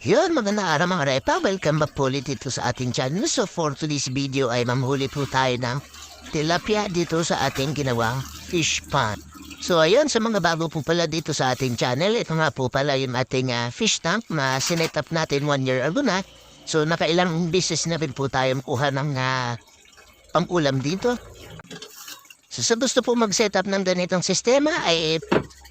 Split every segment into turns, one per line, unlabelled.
Yun, magandang araw mga repa. Welcome back po ulit dito sa ating channel. So for today's video ay mamhuli po tayo ng tilapia dito sa ating ginawang fish pond. So ayun, sa mga bago po pala dito sa ating channel, ito nga po pala yung ating ah, fish tank na sinet up natin one year ago na. So nakailang beses na rin po tayo kuha ng ah, pang-ulam dito. So sa gusto po mag-set up ng ganitong sistema ay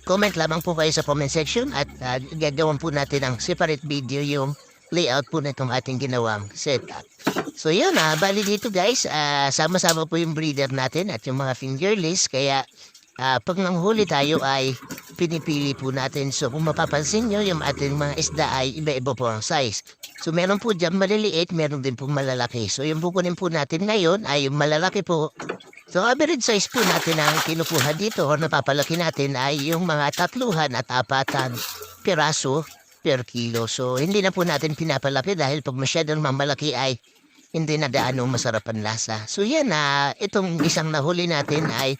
comment lamang po kayo sa comment section at uh, gagawin po natin ang separate video yung layout po na itong ating ginawang setup. So yun ah, bali dito guys, ah, sama-sama po yung breeder natin at yung mga fingerless kaya ah, pag nanghuli tayo ay pinipili po natin. So kung mapapansin nyo, yung ating mga isda ay iba-iba po ang size. So meron po dyan maliliit, meron din po malalaki. So yung kukunin po natin ngayon ay yung malalaki po So average size po natin ang kinukuha dito o napapalaki natin ay yung mga tatluhan at apatan piraso per kilo. So hindi na po natin pinapalaki dahil pag masyadong mamalaki ay hindi na gaano masarap ang lasa. So yan na itong isang nahuli natin ay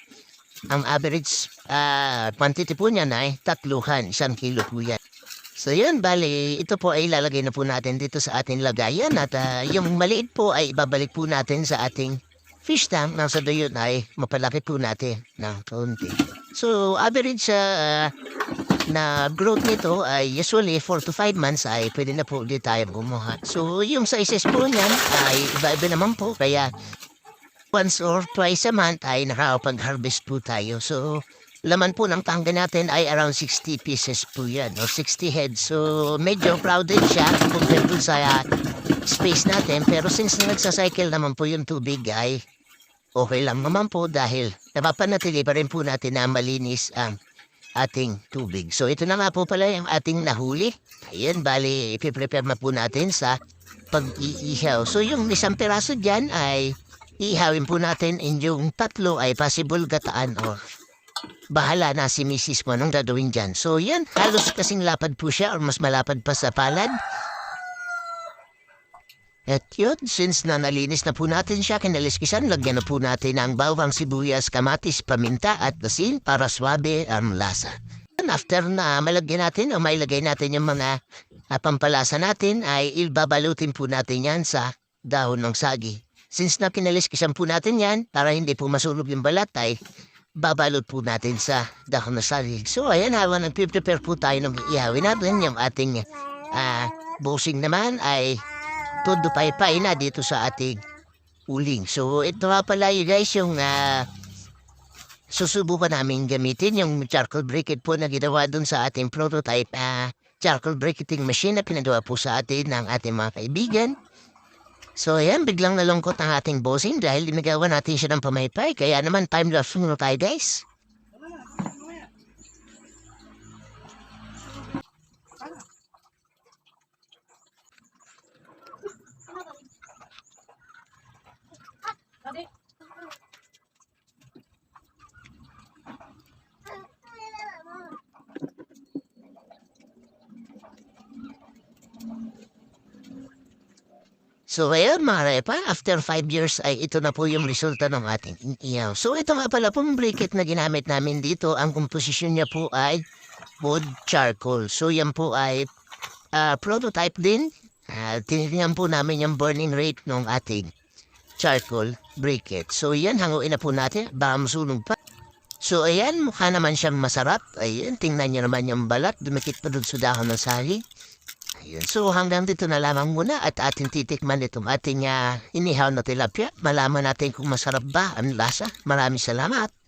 ang average ah, quantity po niyan ay tatluhan, isang kilo po yan. So yun, bali, ito po ay ilalagay na po natin dito sa ating lagayan at ah, yung maliit po ay ibabalik po natin sa ating fish tank nang sa doon ay mapalaki po natin ng kaunti. So, average ah, na growth nito ay usually 4 to 5 months ay pwede na po ulit tayo kumuha. So, yung sizes po niyan ay iba-iba naman po. Kaya, once or twice a month ay nakakapag-harvest po tayo. So, laman po ng tangga natin ay around 60 pieces po yan or 60 heads. So, medyo crowded siya compared sa ah, space natin. Pero since nagsacycle naman po yung tubig ay okay lang naman po dahil napapanatili pa rin po natin na malinis ang ating tubig. So ito na nga po pala yung ating nahuli. Ayan, bali, ipiprepare na po natin sa pag-iihaw. So yung isang piraso dyan ay iihawin po natin and yung tatlo ay possible gataan or bahala na si misis mo nung gagawin dyan. So yan, halos kasing lapad po siya or mas malapad pa sa palad. At yun, since na nalinis na po natin siya, kinaliskisan, lagyan na po natin ang bawang sibuyas, kamatis, paminta at asin para swabe ang lasa. And after na malagyan natin o mailagay natin yung mga ah, pampalasa natin, ay ilbabalutin po natin yan sa dahon ng sagi. Since na kinaliskisan po natin yan, para hindi po masunog yung balat, ay babalot po natin sa dahon ng sagi. So ayan, habang nagpiprepare po tayo ng ihawin natin, yung ating ah, busing naman ay todo paypay na dito sa ating uling. So ito nga pala yun guys yung ah, susubukan namin gamitin yung charcoal briquette po na ginawa dun sa ating prototype ah, charcoal briquetting machine na pinagawa po sa atin ng ating mga kaibigan. So ayan, biglang nalungkot ang ating bossing dahil dinagawa natin siya ng pamaypay. Kaya naman time lapse muna tayo guys. So ayun mga repa, after 5 years ay ito na po yung resulta ng ating iyaw. So ito nga pala pong briquette na ginamit namin dito, ang komposisyon niya po ay wood charcoal. So yan po ay ah, prototype din. Uh, tinignan po namin yung burning rate ng ating charcoal briquette. So yan, hanguin na po natin, baka masunog pa. So ayan, mukha naman siyang masarap. Ayan, tingnan niyo naman yung balat, dumikit pa dun sa dahon ng saging. Ayun. So hanggang dito na lamang muna at ating titikman itong ating ah, inihaw na tilapia. Malaman natin kung masarap ba ang lasa. Maraming salamat.